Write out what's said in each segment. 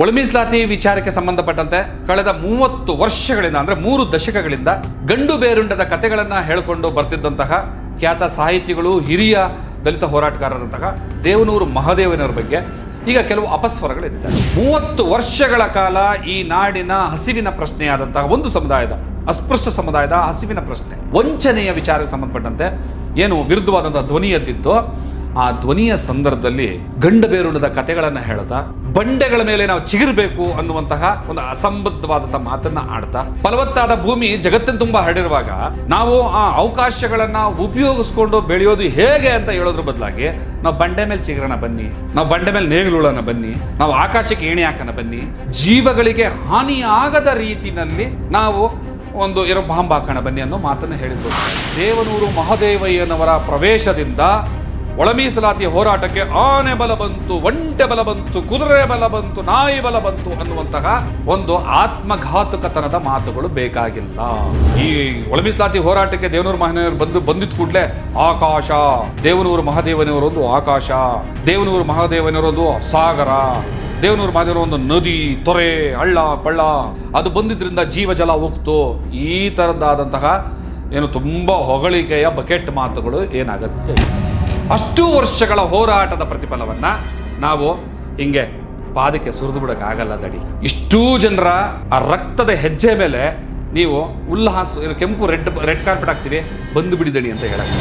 ಒಳ ಮೀಸಲಾತಿ ವಿಚಾರಕ್ಕೆ ಸಂಬಂಧಪಟ್ಟಂತೆ ಕಳೆದ ಮೂವತ್ತು ವರ್ಷಗಳಿಂದ, ಅಂದ್ರೆ ಮೂರು ದಶಕಗಳಿಂದ ಗಂಡು ಬೇರುಂಡದ ಕಥೆಗಳನ್ನ ಹೇಳಿಕೊಂಡು ಬರ್ತಿದ್ದಂತಹ ಖ್ಯಾತ ಸಾಹಿತಿಗಳು, ಹಿರಿಯ ದಲಿತ ಹೋರಾಟಗಾರರಂತಹ ದೇವನೂರು ಮಹಾದೇವನವರ ಬಗ್ಗೆ ಈಗ ಕೆಲವು ಅಪಸ್ವರಗಳಿದೆ. ಮೂವತ್ತು ವರ್ಷಗಳ ಕಾಲ ಈ ನಾಡಿನ ಹಸಿವಿನ ಪ್ರಶ್ನೆಯಾದಂತಹ ಒಂದು ಸಮುದಾಯದ, ಅಸ್ಪೃಶ್ಯ ಸಮುದಾಯದ ಹಸಿವಿನ ಪ್ರಶ್ನೆ. ವಂಚನೆಯ ವಿಚಾರಕ್ಕೆ ಸಂಬಂಧಪಟ್ಟಂತೆ ಏನು ವಿರುದ್ಧವಾದಂತಹ ಧ್ವನಿ ಎದ್ದಿತ್ತು ಆ ಧ್ವನಿಯ ಸಂದರ್ಭದಲ್ಲಿ ಗಂಡ ಬೇರುಳದ ಕಥೆಗಳನ್ನು ಹೇಳ್ತಾ, ಬಂಡೆಗಳ ಮೇಲೆ ನಾವು ಚಿಗಿರ್ಬೇಕು ಅನ್ನುವಂತಹ ಒಂದು ಅಸಂಬದ್ಧವಾದಂತಹ ಮಾತನ್ನ ಆಡ್ತಾ, ಫಲವತ್ತಾದ ಭೂಮಿ ಜಗತ್ತಿನ ತುಂಬಾ ಹರಡಿರುವಾಗ ನಾವು ಆ ಅವಕಾಶಗಳನ್ನ ಉಪಯೋಗಿಸ್ಕೊಂಡು ಬೆಳೆಯೋದು ಹೇಗೆ ಅಂತ ಹೇಳೋದ್ರ ಬದಲಾಗಿ ನಾವು ಬಂಡೆ ಮೇಲೆ ಚಿಗರಣ ಬನ್ನಿ, ನಾವು ಬಂಡೆ ಮೇಲೆ ನೇಗಿಲುಳನ ಬನ್ನಿ, ನಾವು ಆಕಾಶಕ್ಕೆ ಏಣಿ ಹಾಕನ ಬನ್ನಿ, ಜೀವಗಳಿಗೆ ಹಾನಿಯಾಗದ ರೀತಿನಲ್ಲಿ ನಾವು ಒಂದು ಏನೋ ಬಾಂಬ್ ಹಾಕೋಣ ಬನ್ನಿ ಅನ್ನೋ ಮಾತನ್ನು ಹೇಳಿದ್ರು ದೇವನೂರು ಮಹದೇವಯ್ಯನವರ ಪ್ರವೇಶದಿಂದ ಒಳ ಮೀಸಲಾತಿ ಹೋರಾಟಕ್ಕೆ ಆನೆ ಬಲ ಬಂತು, ಒಂಟೆ ಬಲ ಬಂತು, ಕುದುರೆ ಬಲ ಬಂತು, ನಾಯಿ ಬಲ ಬಂತು ಅನ್ನುವಂತಹ ಒಂದು ಆತ್ಮಘಾತುಕತನದ ಮಾತುಗಳು ಬೇಕಾಗಿಲ್ಲ. ಈ ಒಳ ಮೀಸಲಾತಿ ಹೋರಾಟಕ್ಕೆ ದೇವನೂರು ಮಹದೇವರು ಬಂದು, ಬಂದಿದ್ ಕೂಡಲೇ ಆಕಾಶ, ದೇವನೂರು ಮಹಾದೇವನವರೊಂದು ಆಕಾಶ, ದೇವನೂರು ಮಹಾದೇವನವರೊಂದು ಸಾಗರ, ದೇವನೂರು ಮಾದಿರೋ ಒಂದು ನದಿ, ತೊರೆ, ಹಳ್ಳ ಕೊಳ್ಳ ಅದು ಬಂದಿದ್ದರಿಂದ ಜೀವಜಲ ಹೋಗ್ತು ಈ ಥರದ್ದಾದಂತಹ ಏನು ತುಂಬ ಹೊಗಳಿಕೆಯ ಬಕೆಟ್ ಮಾತುಗಳು ಏನಾಗುತ್ತೆ? ಅಷ್ಟು ವರ್ಷಗಳ ಹೋರಾಟದ ಪ್ರತಿಫಲವನ್ನ ನಾವು ಹಿಂಗೆ ಪಾದಕ್ಕೆ ಸುರಿದು ಬಿಡೋಕ್ಕಾಗಲ್ಲ ದಡಿ. ಇಷ್ಟೂ ಜನರ ಆ ರಕ್ತದ ಹೆಜ್ಜೆ ಮೇಲೆ ನೀವು ಉಲ್ಲಾಸ ಕೆಂಪು ರೆಡ್ ರೆಡ್ ಕಾರ್ಪೆಟ್ ಹಾಕ್ತೀವಿ ಬಂದು ಬಿಡಿದಡಿ ಅಂತ ಹೇಳಕ್ಕೆ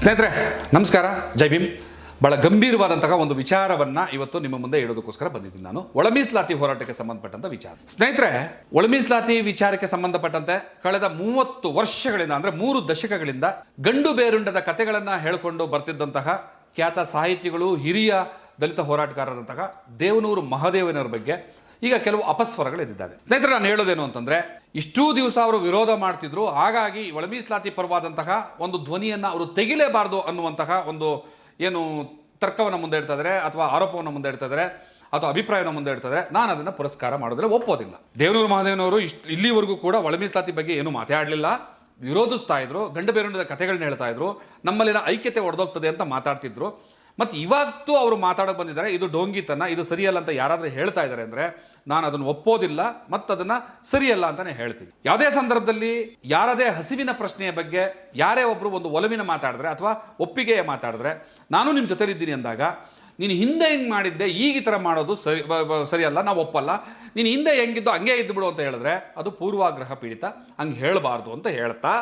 ಸ್ನೇಹಿತರೆ, ನಮಸ್ಕಾರ. ಜೈ ಭೀಮ್. ಬಹಳ ಗಂಭೀರವಾದಂತಹ ಒಂದು ವಿಚಾರವನ್ನ ಇವತ್ತು ನಿಮ್ಮ ಮುಂದೆ ಇಡೋದಕ್ಕೋಸ್ಕರ ಬಂದಿದ್ದೀನಿ ನಾನು. ಒಳ ಮೀಸಲಾತಿ ಹೋರಾಟಕ್ಕೆ ಸಂಬಂಧಪಟ್ಟಂತ ವಿಚಾರ. ಸ್ನೇಹಿತರೆ ಒಳ ಮೀಸಲಾತಿ ವಿಚಾರಕ್ಕೆ ಸಂಬಂಧಪಟ್ಟಂತೆ ಕಳೆದ ಮೂವತ್ತು ವರ್ಷಗಳಿಂದ ಅಂದ್ರೆ ಮೂರು ದಶಕಗಳಿಂದ ಗಂಡು ಬೇರುಂಡದ ಕಥೆಗಳನ್ನ ಹೇಳಿಕೊಂಡು ಬರ್ತಿದ್ದಂತಹ ಖ್ಯಾತ ಸಾಹಿತಿಗಳು, ಹಿರಿಯ ದಲಿತ ಹೋರಾಟಗಾರರಂತಹ ದೇವನೂರು ಮಹಾದೇವನವರ ಬಗ್ಗೆ ಈಗ ಕೆಲವು ಅಪಸ್ವರಗಳು ಇದ್ದಿದ್ದಾವೆ ಸ್ನೇಹಿತರೆ, ನಾನು ಹೇಳೋದೇನು ಅಂತಂದ್ರೆ, ಇಷ್ಟೂ ದಿವಸ ಅವರು ವಿರೋಧ ಮಾಡ್ತಿದ್ರು. ಹಾಗಾಗಿ ಒಳ ಮೀಸಲಾತಿ ಪರವಾದಂತಹ ಒಂದು ಧ್ವನಿಯನ್ನ ಅವರು ತೆಗಿಲೇಬಾರದು ಅನ್ನುವಂತಹ ಒಂದು ಏನು ತರ್ಕವನ್ನು ಮುಂದೆ ಇಡ್ತಾ ಅಥವಾ ಆರೋಪವನ್ನು ಮುಂದೆ ಇಡ್ತಾ ಅಥವಾ ಅಭಿಪ್ರಾಯವನ್ನು ಮುಂದೆ ಇಡ್ತಾ ನಾನು ಅದನ್ನು ಪುರಸ್ಕಾರ ಮಾಡೋದ್ರೆ ಒಪ್ಪೋದಿಲ್ಲ. ದೇವನೂರು ಮಹಾದೇವನವರು ಇಷ್ಟು ಇಲ್ಲಿವರೆಗೂ ಕೂಡ ಒಳ ಮೀಸಲಾತಿ ಬಗ್ಗೆ ಏನು ಮಾತಾಡಲಿಲ್ಲ. ವಿರೋಧಿಸ್ತಾ ಇದ್ರು, ಗಂಡ ಬೇರುಂಡದ ಕಥೆಗಳನ್ನ ಹೇಳ್ತಾ ಇದ್ರು, ನಮ್ಮಲ್ಲಿನ ಐಕ್ಯತೆ ಒಡೆದೋಗ್ತದೆ ಅಂತ ಮಾತಾಡ್ತಿದ್ರು. ಮತ್ತು ಇವತ್ತು ಅವರು ಮಾತಾಡೋಕೆ ಬಂದಿದ್ದಾರೆ, ಇದು ಡೋಂಗಿತನ, ಇದು ಸರಿಯಲ್ಲ ಅಂತ ಯಾರಾದರೂ ಹೇಳ್ತಾ ಇದ್ದಾರೆ ಅಂದರೆ ನಾನು ಅದನ್ನು ಒಪ್ಪೋದಿಲ್ಲ ಮತ್ತು ಅದನ್ನು ಸರಿಯಲ್ಲ ಅಂತಲೇ ಹೇಳ್ತೀನಿ. ಯಾವುದೇ ಸಂದರ್ಭದಲ್ಲಿ ಯಾರದೇ ಹಸಿವಿನ ಪ್ರಶ್ನೆಯ ಬಗ್ಗೆ ಯಾರೇ ಒಬ್ಬರು ಒಂದು ಒಲವಿನ ಮಾತಾಡಿದ್ರೆ ಅಥವಾ ಒಪ್ಪಿಗೆಯ ಮಾತಾಡಿದ್ರೆ, ನಾನು ನಿಮ್ಮ ಜೊತೆಲಿದ್ದೀನಿ ಅಂದಾಗ ನೀನು ಹಿಂದೆ ಹೆಂಗೆ ಮಾಡಿದ್ದೆ, ಈಗ ಈ ಥರ ಮಾಡೋದು ಸರಿ ಸರಿಯಲ್ಲ, ನಾವು ಒಪ್ಪಲ್ಲ. ನೀನು ಹಿಂದೆ ಹೆಂಗಿದ್ದು ಹಂಗೆ ಇದ್ದು ಬಿಡು ಅಂತ ಹೇಳಿದ್ರೆ ಅದು ಪೂರ್ವಾಗ್ರಹ ಪೀಡಿತ, ಹಂಗೆ ಹೇಳಬಾರ್ದು ಅಂತ ಹೇಳ್ತಾ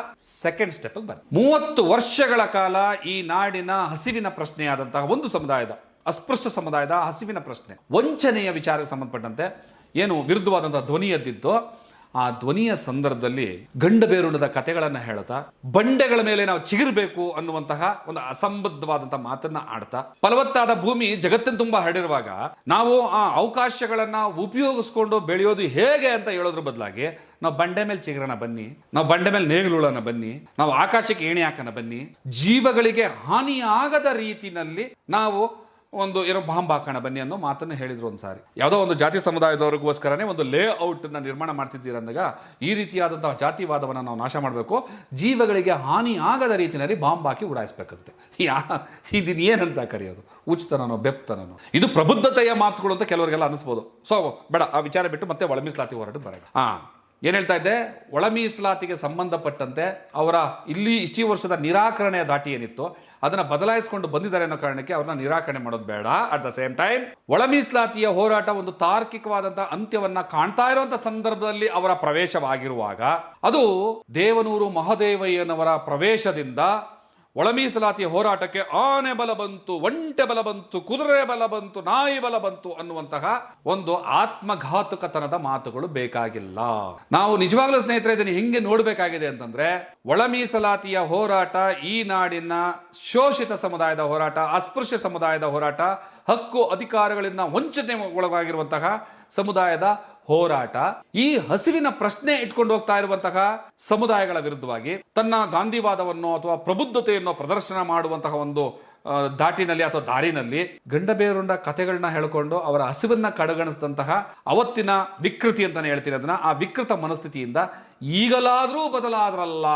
ಸೆಕೆಂಡ್ ಸ್ಟೆಪ್ಗೆ ಬನ್ನಿ. ಮೂವತ್ತು ವರ್ಷಗಳ ಕಾಲ ಈ ನಾಡಿನ ಹಸಿವಿನ ಪ್ರಶ್ನೆಯಾದಂತಹ ಒಂದು ಸಮುದಾಯದ, ಅಸ್ಪೃಶ್ಯ ಸಮುದಾಯದ ಹಸಿವಿನ ಪ್ರಶ್ನೆ. ವಂಚನೆಯ ವಿಚಾರಕ್ಕೆ ಸಂಬಂಧಪಟ್ಟಂತೆ ಏನು ವಿರುದ್ಧವಾದಂಥ ಧ್ವನಿ ಎದ್ದಿತ್ತು ಆ ಧ್ವನಿಯ ಸಂದರ್ಭದಲ್ಲಿ ಗಂಡ ಬೇರುಣದ ಕಥೆಗಳನ್ನು ಹೇಳ್ತಾ, ಬಂಡೆಗಳ ಮೇಲೆ ನಾವು ಚಿಗಿರ್ಬೇಕು ಅನ್ನುವಂತಹ ಒಂದು ಅಸಂಬದ್ಧವಾದಂತಹ ಮಾತನ್ನ ಆಡ್ತಾ, ಫಲವತ್ತಾದ ಭೂಮಿ ಜಗತ್ತಿನ ತುಂಬಾ ಹರಡಿರುವಾಗ ನಾವು ಆ ಅವಕಾಶಗಳನ್ನ ಉಪಯೋಗಿಸ್ಕೊಂಡು ಬೆಳೆಯೋದು ಹೇಗೆ ಅಂತ ಹೇಳೋದ್ರ ಬದಲಾಗಿ ನಾವು ಬಂಡೆ ಮೇಲೆ ಚಿಗರಣ ಬನ್ನಿ, ನಾವು ಬಂಡೆ ಮೇಲೆ ನೇಗಿಲುಳನ ಬನ್ನಿ, ನಾವು ಆಕಾಶಕ್ಕೆ ಏಣಿ ಹಾಕನ ಬನ್ನಿ, ಜೀವಗಳಿಗೆ ಹಾನಿಯಾಗದ ರೀತಿನಲ್ಲಿ ನಾವು ಒಂದು ಏನೋ ಬಾಂಬ್ ಹಾಕೋಣ ಬನ್ನಿ ಅನ್ನೋ ಮಾತನ್ನು ಹೇಳಿದ್ರು ಒಂದು ಸಾರಿ ಯಾವುದೋ ಒಂದು ಜಾತಿ ಸಮುದಾಯದವರಿಗೋಸ್ಕರನೇ ಒಂದು ಲೇ ಔಟನ್ನು ನಿರ್ಮಾಣ ಮಾಡ್ತಿದ್ದೀರ ಅಂದಾಗ ಈ ರೀತಿಯಾದಂತಹ ಜಾತಿವಾದವನ್ನು ನಾವು ನಾಶ ಮಾಡಬೇಕು. ಜೀವಗಳಿಗೆ ಹಾನಿ ಆಗದ ರೀತಿಯಲ್ಲಿ ಬಾಂಬ್ ಹಾಕಿ ಉಡಾಯಿಸ್ಬೇಕಂತೆ. ಯಾ ಇದನ್ನ ಏನಂತ ಕರೆಯೋದು? ಉಚಿತನೋ ಬೆಪ್ತನೋ ಇದು ಪ್ರಬುದ್ಧತೆಯ ಮಾತುಗಳು ಅಂತ ಕೆಲವರಿಗೆಲ್ಲ ಅನಿಸ್ಬೋದು ಸೊ ಬೇಡ, ಆ ವಿಚಾರ ಬಿಟ್ಟು ಮತ್ತೆ ಒಳಮಿಸ್ಲಾತಿ ಹೋರಾಟ ಬರೋಣ. ಹಾಂ. ಏನು ಹೇಳ್ತಾ ಇದ್ದೆ? ಒಳ ಮೀಸಲಾತಿಗೆ ಸಂಬಂಧಪಟ್ಟಂತೆ ಅವರ ಇಲ್ಲಿ ಇಷ್ಟೀ ವರ್ಷದ ನಿರಾಕರಣೆಯ ದಾಟಿ ಏನಿತ್ತು, ಅದನ್ನ ಬದಲಾಯಿಸಿಕೊಂಡು ಬಂದಿದ್ದಾರೆ ಅನ್ನೋ ಕಾರಣಕ್ಕೆ ಅವ್ರನ್ನ ನಿರಾಕರಣೆ ಮಾಡೋದು ಬೇಡ. ಅಟ್ ದ ಸೇಮ್ ಟೈಮ್ ಒಳ ಮೀಸಲಾತಿಯ ಹೋರಾಟ ಒಂದು ತಾರ್ಕಿಕವಾದಂತಹ ಅಂತ್ಯವನ್ನ ಕಾಣ್ತಾ ಇರುವಂತ ಸಂದರ್ಭದಲ್ಲಿ ಅವರ ಪ್ರವೇಶವಾಗಿರುವಾಗ, ಅದು ದೇವನೂರು ಮಹದೇವಯ್ಯನವರ ಪ್ರವೇಶದಿಂದ ಒಳ ಮೀಸಲಾತಿ ಹೋರಾಟಕ್ಕೆ ಆನೆ ಬಲ ಬಂತು, ಒಂಟೆ ಬಲ ಬಂತು, ಕುದುರೆ ಬಲ ಬಂತು, ನಾಯಿ ಬಲ ಬಂತು ಅನ್ನುವಂತಹ ಒಂದು ಆತ್ಮಘಾತುಕತನದ ಮಾತುಗಳು ಬೇಕಾಗಿಲ್ಲ. ನಾವು ನಿಜವಾಗ್ಲೂ ಸ್ನೇಹಿತರೆ ಇದನ್ನು ಹೆಂಗೆ ನೋಡಬೇಕಾಗಿದೆ ಅಂತಂದ್ರೆ ಒಳ ಮೀಸಲಾತಿಯ ಹೋರಾಟ ಈ ನಾಡಿನ ಶೋಷಿತ ಸಮುದಾಯದ ಹೋರಾಟ, ಅಸ್ಪೃಶ್ಯ ಸಮುದಾಯದ ಹೋರಾಟ, ಹಕ್ಕು ಅಧಿಕಾರಗಳಿಂದ ವಂಚನೆ ಒಳಗಾಗಿರುವಂತಹ ಸಮುದಾಯದ ಹೋರಾಟ. ಈ ಹಸಿವಿನ ಪ್ರಶ್ನೆ ಇಟ್ಕೊಂಡು ಹೋಗ್ತಾ ಇರುವಂತಹ ಸಮುದಾಯಗಳ ವಿರುದ್ಧವಾಗಿ ತನ್ನ ಗಾಂಧಿವಾದವನ್ನು ಅಥವಾ ಪ್ರಬುದ್ಧತೆಯನ್ನು ಪ್ರದರ್ಶನ ಮಾಡುವಂತಹ ಒಂದು ದಾಟಿನಲ್ಲಿ ಅಥವಾ ದಾರಿನಲ್ಲಿ ಗಂಡಬೇರುಂಡ ಕಥೆಗಳನ್ನ ಹೇಳಿಕೊಂಡು ಅವರ ಹಸಿವನ್ನ ಕಡೆಗಣಿಸಿದಂತಹ ಅವತ್ತಿನ ವಿಕೃತಿ ಅಂತಾನೆ ಹೇಳ್ತೀನಿ ಅದನ್ನ. ಆ ವಿಕೃತ ಮನಸ್ಥಿತಿಯಿಂದ ಈಗಲಾದರೂ ಬದಲಾದ್ರಲ್ಲ.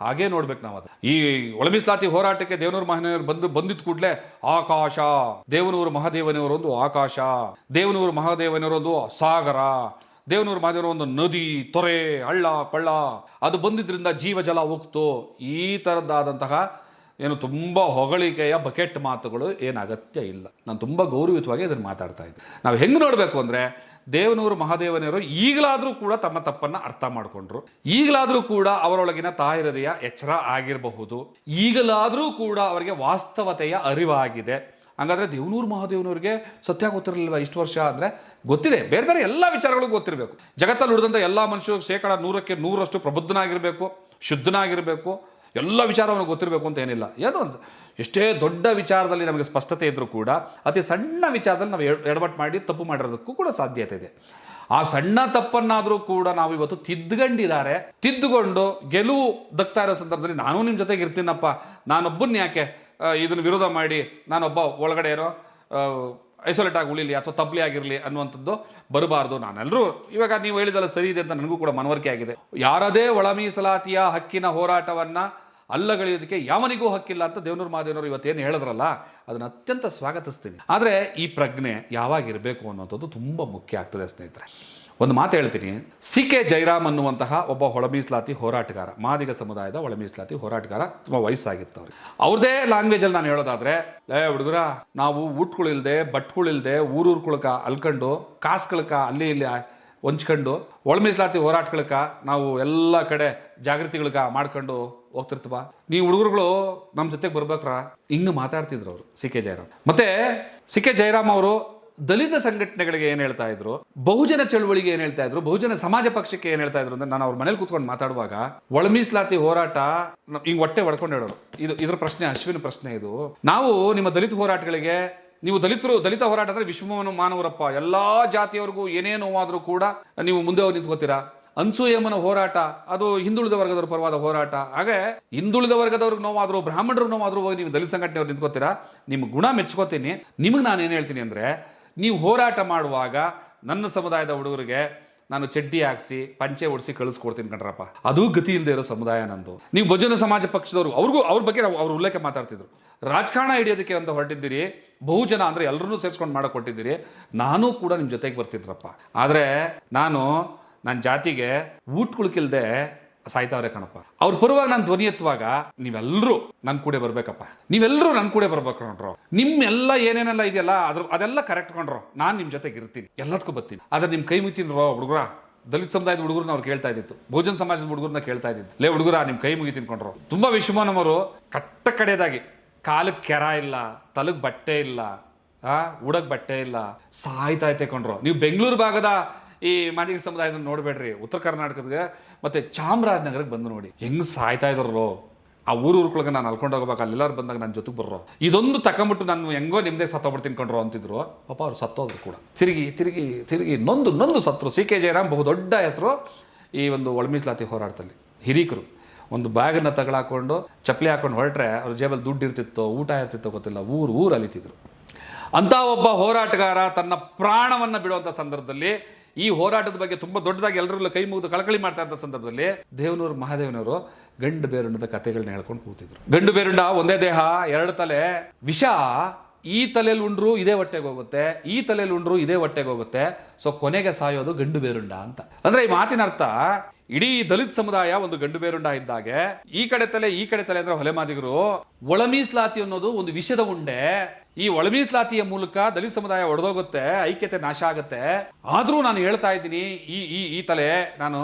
ಹಾಗೆ ನೋಡ್ಬೇಕು ನಾವು ಅದು ಈ ಒಳಮೀಸಲಾತಿ ಹೋರಾಟಕ್ಕೆ ದೇವನೂರು ಮಹಾದೇವರು ಬಂದು ಬಂದಿದ್ದ ಕೂಡಲೇ ಆಕಾಶ, ದೇವನೂರು ಮಹಾದೇವನವರು ಒಂದು ಆಕಾಶ, ದೇವನೂರು ಮಹಾದೇವನವರು ಸಾಗರ, ದೇವನೂರು ಮಾದೇವರ ಒಂದು ನದಿ, ತೊರೆ, ಹಳ್ಳ ಕೊಳ್ಳ ಅದು ಬಂದಿದ್ರಿಂದ ಜೀವ ಜಲ ಹೋಗ್ತು. ಈ ಥರದ್ದಾದಂತಹ ಏನು ತುಂಬ ಹೊಗಳಿಕೆಯ ಬಕೆಟ್ ಮಾತುಗಳು ಏನು ಅಗತ್ಯ ಇಲ್ಲ. ನಾನು ತುಂಬ ಗೌರವಯುತವಾಗಿ ಇದನ್ನು ಮಾತಾಡ್ತಾ ಇದ್ದೆ. ನಾವು ಹೆಂಗೆ ನೋಡಬೇಕು ಅಂದರೆ ದೇವನೂರು ಮಹಾದೇವನವರು ಈಗಲಾದರೂ ಕೂಡ ತಮ್ಮ ತಪ್ಪನ್ನು ಅರ್ಥ ಮಾಡಿಕೊಂಡ್ರು. ಈಗಲಾದರೂ ಕೂಡ ಅವರೊಳಗಿನ ತಾಯಿರದೆಯ ಎಚ್ಚರ ಆಗಿರಬಹುದು. ಈಗಲಾದರೂ ಕೂಡ ಅವರಿಗೆ ವಾಸ್ತವತೆಯ ಅರಿವಾಗಿದೆ. ಹಾಗಾದರೆ ದೇವನೂರು ಮಹಾದೇವನವ್ರಿಗೆ ಸತ್ಯ ಗೊತ್ತಿರಲಿಲ್ವ ಇಷ್ಟು ವರ್ಷ ಅಂದರೆ? ಗೊತ್ತಿದೆ. ಬೇರೆ ಬೇರೆ ಎಲ್ಲ ವಿಚಾರಗಳು ಗೊತ್ತಿರಬೇಕು. ಜಗತ್ತಲ್ಲಿ ಉಳಿದಂಥ ಎಲ್ಲ ಮನುಷ್ಯರು ಶೇಕಡ ನೂರಕ್ಕೆ ನೂರಷ್ಟು ಪ್ರಬುದ್ಧನಾಗಿರಬೇಕು, ಶುದ್ಧನಾಗಿರಬೇಕು. ಎಲ್ಲ ವಿಚಾರ ಗೊತ್ತಿರಬೇಕು ಅಂತ ಏನಿಲ್ಲ. ಏನೋ ಒಂದು ಎಷ್ಟೇ ದೊಡ್ಡ ವಿಚಾರದಲ್ಲಿ ನಮಗೆ ಸ್ಪಷ್ಟತೆ ಇದ್ದರೂ ಕೂಡ, ಅತಿ ಸಣ್ಣ ವಿಚಾರದಲ್ಲಿ ನಾವು ಎಡ್- ಎಡವಟ್ಟು ಮಾಡಿ ತಪ್ಪು ಮಾಡಿರೋದಕ್ಕೂ ಕೂಡ ಸಾಧ್ಯತೆ ಇದೆ. ಆ ಸಣ್ಣ ತಪ್ಪನ್ನಾದರೂ ಕೂಡ ನಾವು ಇವತ್ತು ತಿದ್ದುಕೊಂಡಿದ್ದಾರೆ ತಿದ್ದುಕೊಂಡು ಗೆಲುವು ದಕ್ತಾ ಇರೋ ಸಂದರ್ಭದಲ್ಲಿ ನಾನು ನಿಮ್ಮ ಜೊತೆಗೆ ಇರ್ತೀನಪ್ಪ. ನಾನೊಬ್ಬನ್ನ ಯಾಕೆ ಇದನ್ನು ವಿರೋಧ ಮಾಡಿ ನಾನೊಬ್ಬ ಒಳಗಡೆ ಏನೋ ಐಸೋಲೇಟ್ ಆಗಿ ಉಳಿಲಿ ಅಥವಾ ತಬ್ಲಿ ಆಗಿರಲಿ ಅನ್ನುವಂಥದ್ದು ಬರಬಾರ್ದು ನಾನೆಲ್ಲರೂ ಇವಾಗ ನೀವು ಹೇಳಿದಲ್ಲ ಸರಿ ಇದೆ ಅಂತ ನನಗೂ ಕೂಡ ಮನವರಿಕೆ ಆಗಿದೆ. ಯಾರದೇ ಒಳ ಮೀಸಲಾತಿಯ ಹಕ್ಕಿನ ಹೋರಾಟವನ್ನ ಅಲ್ಲಗಳೆಯೋದಕ್ಕೆ ಯಾವನಿಗೂ ಹಕ್ಕಿಲ್ಲ ಅಂತ ದೇವನೂರು ಮಹಾದೇವನವರು ಇವತ್ತೇನು ಹೇಳಿದ್ರಲ್ಲ, ಅದನ್ನು ಅತ್ಯಂತ ಸ್ವಾಗತಿಸ್ತೀನಿ. ಆದರೆ ಈ ಪ್ರಜ್ಞೆ ಯಾವಾಗ ಇರಬೇಕು ಅನ್ನೋಂಥದ್ದು ತುಂಬ ಮುಖ್ಯ ಆಗ್ತದೆ ಸ್ನೇಹಿತರೆ. ಒಂದು ಮಾತು ಹೇಳ್ತೀನಿ. ಸಿ ಕೆ ಜೈರಾಮ್ ಅನ್ನುವಂತಹ ಒಬ್ಬ ಒಳಮೀಸಲಾತಿ ಹೋರಾಟಗಾರ, ಮಾದಿಗ ಸಮುದಾಯದ ಒಳಮೀಸಲಾತಿ ಹೋರಾಟಗಾರ, ತುಂಬ ವಯಸ್ಸಾಗಿತ್ತು ಅವ್ರಿಗೆ ಅವ್ರದೇ ಲ್ಯಾಂಗ್ವೇಜಲ್ಲಿ ನಾನು ಹೇಳೋದಾದ್ರೆ ಏ ಹುಡುಗರ, ನಾವು ಊಟ್ಗಳಿಲ್ದೆ ಬಟ್ಗಳಿಲ್ದೆ ಊರೂರು ಕುಳಕ ಅಲ್ಕೊಂಡು ಅಲ್ಲಿ ಇಲ್ಲಿ ಹೊಂಚ್ಕೊಂಡು ಒಳಮೀಸಲಾತಿ ಹೋರಾಟಗಳಕ ನಾವು ಎಲ್ಲ ಕಡೆ ಜಾಗೃತಿಗಳಕ ಮಾಡ್ಕೊಂಡು ಹೋಗ್ತಿರ್ತವ. ನೀವು ಹುಡುಗರುಗಳು ನಮ್ಮ ಜೊತೆಗೆ ಬರ್ಬೇಕ್ರ? ಹಿಂಗೆ ಮಾತಾಡ್ತಿದ್ರು ಅವರು ಸಿ ಕೆ ಜಯರಾಮ್ ಮತ್ತೆ ಸಿ ಕೆ ಜಯರಾಮ್ ಅವರು ದಲಿತ ಸಂಘಟನೆಗಳಿಗೆ ಏನು ಹೇಳ್ತಾ ಇದ್ರು? ಬಹುಜನ ಚಳವಳಿಗೆ ಏನು ಹೇಳ್ತಾ ಇದ್ರು? ಬಹುಜನ ಸಮಾಜ ಪಕ್ಷಕ್ಕೆ ಏನು ಹೇಳ್ತಾ ಇದ್ರು ಅಂದ್ರೆ ನಾನು ಅವ್ರ ಮನೇಲಿ ಕೂತ್ಕೊಂಡು ಮಾತಾಡುವಾಗ ಒಳಮೀಸ್ಲಾತಿ ಹೋರಾಟ ಹಿಂಗ್ ಹೊಟ್ಟೆ ಹೊಡ್ಕೊಂಡು ಹೇಳೋರು ಇದು ಇದ್ರ ಪ್ರಶ್ನೆ, ಅಶ್ವಿನ ಪ್ರಶ್ನೆ ಇದು. ನಾವು ನಿಮ್ಮ ದಲಿತ ಹೋರಾಟಗಳಿಗೆ, ನೀವು ದಲಿತರು, ದಲಿತ ಹೋರಾಟ ಅಂದ್ರೆ ವಿಶ್ವಮನು ಮಾನವರಪ್ಪ, ಎಲ್ಲಾ ಜಾತಿಯವರಿಗೂ ಏನೇ ನೋವಾದರೂ ಕೂಡ ನೀವು ಮುಂದೆ ಹೋಗಿ ನಿಂತ್ಕೋತೀರಾ? ಅನ್ಸೂಯಮನ ಹೋರಾಟ, ಅದು ಹಿಂದುಳಿದ ವರ್ಗದವ್ರ ಪರವಾದ ಹೋರಾಟ. ಹಾಗೆ ಹಿಂದುಳಿದ ವರ್ಗದವ್ರಿಗೆ ನೋವಾದ್ರು, ಬ್ರಾಹ್ಮಣರು ನೋವಾದ್ರು ಹೋಗಿ ನೀವು ದಲಿತ ಸಂಘಟನೆಯವ್ರು ನಿಂತ್ಕೋತೀರಾ? ನಿಮ್ಮ ಗುಣ ಮೆಚ್ಕೋತೀನಿ. ನಿಮಗೆ ನಾನು ಏನು ಹೇಳ್ತೀನಿ ಅಂದರೆ ನೀವು ಹೋರಾಟ ಮಾಡುವಾಗ ನನ್ನ ಸಮುದಾಯದ ಹುಡುಗರಿಗೆ ನಾನು ಚಡ್ಡಿ ಹಾಕ್ಸಿ, ಪಂಚೆ ಹೊಡಿಸಿ ಕಳಿಸ್ಕೊಡ್ತೀನಿ ಕಣ್ರಪ್ಪ. ಅದು ಗತಿ ಇಲ್ಲದೆ ಇರೋ ಸಮುದಾಯ ನಂದು. ನೀವು ಭಜನ ಸಮಾಜ ಪಕ್ಷದವ್ರು, ಅವ್ರಿಗೂ ಅವ್ರ ಬಗ್ಗೆ ನಾವು ಅವ್ರ ಉಲ್ಲೇಖ ಮಾತಾಡ್ತಿದ್ರು. ರಾಜಕಾರಣ ಹಿಡಿಯೋದಕ್ಕೆ ಅಂತ ಹೊರಟಿದ್ದೀರಿ, ಬಹುಜನ ಅಂದರೆ ಎಲ್ಲರನ್ನೂ ಸೇರಿಸ್ಕೊಂಡು ಮಾಡೋ ಕೊಟ್ಟಿದ್ದೀರಿ, ನಾನು ಕೂಡ ನಿಮ್ಮ ಜೊತೆಗೆ ಬರ್ತಿದ್ರಪ್ಪ. ಆದರೆ ನಾನು ನನ್ನ ಜಾತಿಗೆ ಊಟ್ಕೊಳಕಿಲ್ದೆ ಸಾಯ್ತಾವ್ರೆ ಕಣಪ್ಪ. ಅವ್ರ ಪರವಾಗಿ ನಾನು ಧ್ವನಿ ಎತ್ತುವಾಗ ನೀವೆಲ್ಲರೂ ನನ್ನ ಕೂಡ ಬರ್ಬೇಕಪ್ಪ. ನೀವೆಲ್ಲರೂ ನನ್ನ ಕೂಡ ಬರ್ಬೇಕು ಕಣ್ರು. ನಿಮ್ಮೆಲ್ಲ ಏನೇನೆಲ್ಲ ಇದೆಯಲ್ಲ, ಅದ್ರ ಅದೆಲ್ಲ ಕರೆಕ್ಟ್ ಕೊಂಡ್ರು ನಾನು ನಿಮ್ಮ ಜೊತೆಗೆ ಇರ್ತೀನಿ. ಎಲ್ಲದಕ್ಕೂ ಬರ್ತೀನಿ. ಆದ್ರೆ ನಿಮ್ಮ ಕೈ ಮುಗಿತೀನಿ ಹುಡುಗರ, ದಲಿತ ಸಮುದಾಯದ ಹುಡುಗರನ್ನ ಅವ್ರು ಕೇಳ್ತಾ ಇದ್ದಿತ್ತು. ಭೋಜನ ಸಮಾಜದ ಹುಡುಗರನ್ನ ಕೇಳ್ತಾ ಇದ್ದಿದ್ದು ಲೇ ಹುಡುಗರ ನಿಮ್ಮ ಕೈ ಮುಗಿತೀನಿ ಕೊಂಡ್ರು ತುಂಬ ವಿಶ್ವಮಾನವರು ಕಟ್ಟ ಕಡೆಯದಾಗಿ ಕಾಲಕ್ಕೆ ಕೆರ ಇಲ್ಲ, ತಲಗ್ ಬಟ್ಟೆ ಇಲ್ಲ, ಆ ಉಡಕ್ಕೆ ಬಟ್ಟೆ ಇಲ್ಲ, ಸಾಯ್ತಾ ಐತೆ ಕೊಂಡ್ರು ನೀವು ಬೆಂಗಳೂರು ಭಾಗದ ಈ ಮಾದಿಗ ಸಮುದಾಯದ ನೋಡಬೇಡ್ರಿ. ಉತ್ತರ ಕರ್ನಾಟಕದ ಮತ್ತೆ ಚಾಮರಾಜನಗರಕ್ಕೆ ಬಂದು ನೋಡಿ. ಹೆಂಗೆ ಸಾಯ್ತಾ ಇದ್ರು ಆ ಊರು ಊರ್ಕೊಳಗೆ ನಾನು ಅಲ್ಕೊಂಡು ಹೋಗ್ಬೇಕು. ಅಲ್ಲೆಲ್ಲರೂ ಬಂದಾಗ ನನ್ನ ಜೊತೆಗೆ ಬರ್ರೋ. ಇದೊಂದು ತಕೊಂಬಿಟ್ಟು ನಾನು ಹೆಂಗೋ ನಿಮ್ಮದೇ ಸತ್ತೋಗ್ಬಿಡ್ತೀನಿ ತಿನ್ಕೊಂಡ್ರು ಅಂತಿದ್ರು. ಪಾಪ ಅವ್ರು ಸತ್ತೋದ್ರು ಕೂಡ. ತಿರುಗಿ ತಿರುಗಿ ತಿರುಗಿ ನೊಂದು ನೊಂದು ಸತ್ರು. ಸಿ ಕೆ ಜಯರಾಮ್ ಬಹುದೊಡ್ಡ ಹೆಸರು ಈ ಒಂದು ಒಳಮೀಸಲಾತಿ ಹೋರಾಟದಲ್ಲಿ. ಹಿರೀಕರು. ಒಂದು ಬ್ಯಾಗನ್ನು ತಗೊಳಾಕೊಂಡು ಚಪ್ಪಲಿ ಹಾಕೊಂಡು ಹೊರಟ್ರೆ ಅವ್ರ ಜೇಬಲ್ಲಿ ದುಡ್ಡು ಇರ್ತಿತ್ತೋ, ಊಟ ಇರ್ತಿತ್ತೋ ಗೊತ್ತಿಲ್ಲ. ಊರು ಊರು ಅಲಿತಿದ್ರು. ಅಂತ ಒಬ್ಬ ಹೋರಾಟಗಾರ ತನ್ನ ಪ್ರಾಣವನ್ನ ಬಿಡುವಂತ ಸಂದರ್ಭದಲ್ಲಿ ಈ ಹೋರಾಟದ ಬಗ್ಗೆ ತುಂಬ ದೊಡ್ಡದಾಗಿ ಎಲ್ಲರಲ್ಲೂ ಕೈ ಮುಗಿದು ಕಳಕಳಿ ಮಾಡ್ತಾ ಇದ್ದ ಸಂದರ್ಭದಲ್ಲಿ ದೇವನೂರು ಮಹಾದೇವನವರು ಗಂಡು ಬೇರುಂಡದ ಕಥೆಗಳನ್ನ ಹೇಳ್ಕೊಂಡು ಕೂತಿದ್ರು. ಗಂಡು ಬೇರುಂಡ ಒಂದೇ ದೇಹ, ಎರಡು ತಲೆ, ವಿಷ, ಈ ತಲೆಯಲ್ಲಿ ಉಂಡ್ರು ಇದೇ ಹೊಟ್ಟೆಗೆ ಹೋಗುತ್ತೆ, ಈ ತಲೆಯಲ್ಲಿ ಉಂಡ್ರು ಇದೇ ಹೊಟ್ಟೆಗೆ ಹೋಗುತ್ತೆ, ಸೊ ಕೊನೆಗೆ ಸಾಯೋದು ಗಂಡು ಬೇರುಂಡ ಅಂತ. ಅಂದ್ರೆ ಈ ಮಾತಿನ ಅರ್ಥ, ಇಡೀ ದಲಿತ ಸಮುದಾಯ ಒಂದು ಗಂಡು ಬೇರುಂಡ ಇದ್ದಾಗೆ, ಈ ಕಡೆ ತಲೆ, ಈ ಕಡೆ ತಲೆ ಅಂದ್ರೆ ಹೊಲೆ ಮಾದಿಗರು ಒಳ ಮೀಸಲಾತಿ ಅನ್ನೋದು ಒಂದು ವಿಷದ ಉಂಡೆ ಈ ಒಳಮೀಸಲಾತಿಯ ಮೂಲಕ ದಲಿತ ಸಮುದಾಯ ಒಡೆದೋಗುತ್ತೆ, ಐಕ್ಯತೆ ನಾಶ ಆಗುತ್ತೆ. ಆದರೂ ನಾನು ಹೇಳ್ತಾ ಇದ್ದೀನಿ, ಈ ಈ ಈ ತಲೆ ನಾನು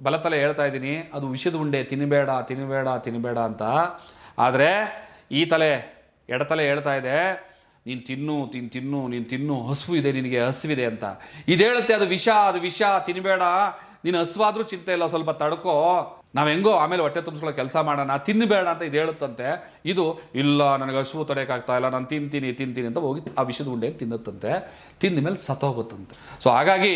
ಬಲತಲೆ ಹೇಳ್ತಾ ಇದ್ದೀನಿ, ಅದು ವಿಷದ ಉಂಡೆ ತಿನ್ನಬೇಡ ತಿನ್ನಬೇಡ ತಿನ್ನಬೇಡ ಅಂತ. ಆದರೆ ಈ ತಲೆ ಎಡತಲೆ ಹೇಳ್ತಾ ಇದೆ, ನೀನು ತಿನ್ನು, ತಿನ್, ತಿನ್ನು, ನೀನು ತಿನ್ನು ಹಸುವು ಇದೆ ನಿನಗೆ, ಹಸುವಿದೆ ಅಂತ. ಇದು ಹೇಳುತ್ತೆ, ಅದು ವಿಷ ಅದು ವಿಷ ತಿನ್ನಬೇಡ ನೀನು ಹಸುವಾದ್ರೂ ಚಿಂತೆ ಇಲ್ಲ, ಸ್ವಲ್ಪ ತಡ್ಕೋ. ನಾವು ಹೆಂಗೋ ಆಮೇಲೆ ಹೊಟ್ಟೆ ತುಂಬಿಸ್ಕೊಳ್ಳೋ ಕೆಲಸ ಮಾಡೋಣ ತಿನ್ನಬೇಡ ಅಂತ ಇದು ಹೇಳುತ್ತಂತೆ. ಇದು, ಇಲ್ಲ, ನನಗೆ ಹಸುವು ತಡೆಯೋಕ್ಕಾಗ್ತಾ ಇಲ್ಲ, ನಾನು ತಿಂತೀನಿ ತಿಂತೀನಿ ಅಂತ ಹೋಗಿ ಆ ವಿಷದ ಉಂಡೆ ತಿನ್ನುತ್ತಂತೆ. ತಿಂದ ಮೇಲೆ ಸತ್ತೋಗುತ್ತಂತೆ. ಸೊ ಹಾಗಾಗಿ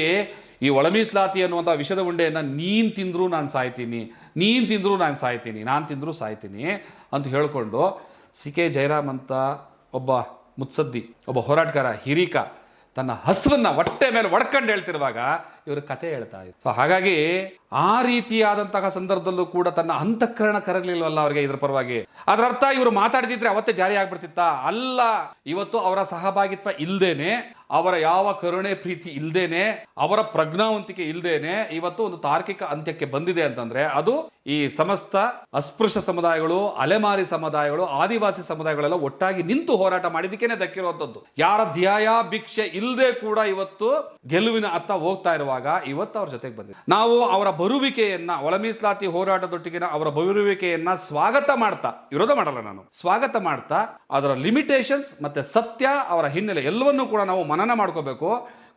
ಈ ಒಳಮೀಸ್ಲಾತಿ ಅನ್ನುವಂಥ ವಿಷದ ಉಂಡೆಯನ್ನು ನೀನು ತಿಂದರೂ ನಾನು ಸಾಯ್ತೀನಿ, ನೀನು ತಿಂದರೂ ನಾನು ಸಾಯ್ತೀನಿ, ನಾನು ತಿಂದರೂ ಸಾಯ್ತೀನಿ ಅಂತ ಹೇಳಿಕೊಂಡು ಸಿ ಕೆ ಜಯರಾಮ್ ಅಂತ ಒಬ್ಬ ಮುತ್ಸದ್ದಿ, ಒಬ್ಬ ಹೋರಾಟಗಾರ ಹಿರಿಕ ತನ್ನ ಹಸುವನ್ನು ಹೊಟ್ಟೆ ಮೇಲೆ ಒಡ್ಕೊಂಡು ಹೇಳ್ತಿರುವಾಗ ಇವರು ಕತೆ ಹೇಳ್ತಾ ಇತ್ತು ಹಾಗಾಗಿ ಆ ರೀತಿಯಾದಂತಹ ಸಂದರ್ಭದಲ್ಲೂ ಕೂಡ ತನ್ನ ಅಂತಃಕರಣ ಕರಲಿಲ್ವಲ್ಲ ಅವರಿಗೆ ಇದ್ರ ಪರವಾಗಿ. ಅದರ ಅರ್ಥ ಇವರು ಮಾತಾಡ್ತಿದ್ರೆ ಅವತ್ತೇ ಜಾರಿ ಆಗ್ಬಿಡ್ತಿತ್ತ? ಅಲ್ಲ, ಇವತ್ತು ಅವರ ಸಹಭಾಗಿತ್ವ ಇಲ್ದೇನೆ, ಅವರ ಯಾವ ಕರುಣೆ ಪ್ರೀತಿ ಇಲ್ದೇನೆ, ಅವರ ಪ್ರಜ್ಞಾವಂತಿಕೆ ಇಲ್ದೇನೆ ಇವತ್ತು ಒಂದು ತಾರ್ಕಿಕ ಅಂತ್ಯಕ್ಕೆ ಬಂದಿದೆ ಅಂತಂದ್ರೆ ಅದು ಈ ಸಮಸ್ತ ಅಸ್ಪೃಶ್ಯ ಸಮುದಾಯಗಳು, ಅಲೆಮಾರಿ ಸಮುದಾಯಗಳು, ಆದಿವಾಸಿ ಸಮುದಾಯಗಳೆಲ್ಲ ಒಟ್ಟಾಗಿ ನಿಂತು ಹೋರಾಟ ಮಾಡಿದಕ್ಕೇನೆ ದಕ್ಕಿರುವಂತದ್ದು ಯಾರ ಧ್ಯಾಯ, ಭಿಕ್ಷೆ ಇಲ್ಲದೆ ಕೂಡ ಇವತ್ತು ಗೆಲುವಿನ ಅತ್ತ ಹೋಗ್ತಾ ಇರುವಾಗ ಇವತ್ತು ಅವ್ರ ಜೊತೆಗೆ ಬಂದಿದೆ ನಾವು ಅವರ ಬರುವಿಕೆಯನ್ನ, ಒಳಮೀಸ್ಲಾತಿ ಹೋರಾಟದೊಟ್ಟಿಗಿನ ಅವರ ಬರುವಿಕೆಯನ್ನ ಸ್ವಾಗತ ಮಾಡ್ತಾ, ವಿರೋಧ ಮಾಡಲ್ಲ ನಾನು, ಸ್ವಾಗತ ಮಾಡ್ತಾ, ಅದರ ಲಿಮಿಟೇಷನ್ಸ್ ಮತ್ತೆ ಸತ್ಯ ಅವರ ಹಿನ್ನೆಲೆ ಎಲ್ಲವನ್ನೂ ಕೂಡ ನಾವು ಮನನ ಮಾಡ್ಕೋಬೇಕು.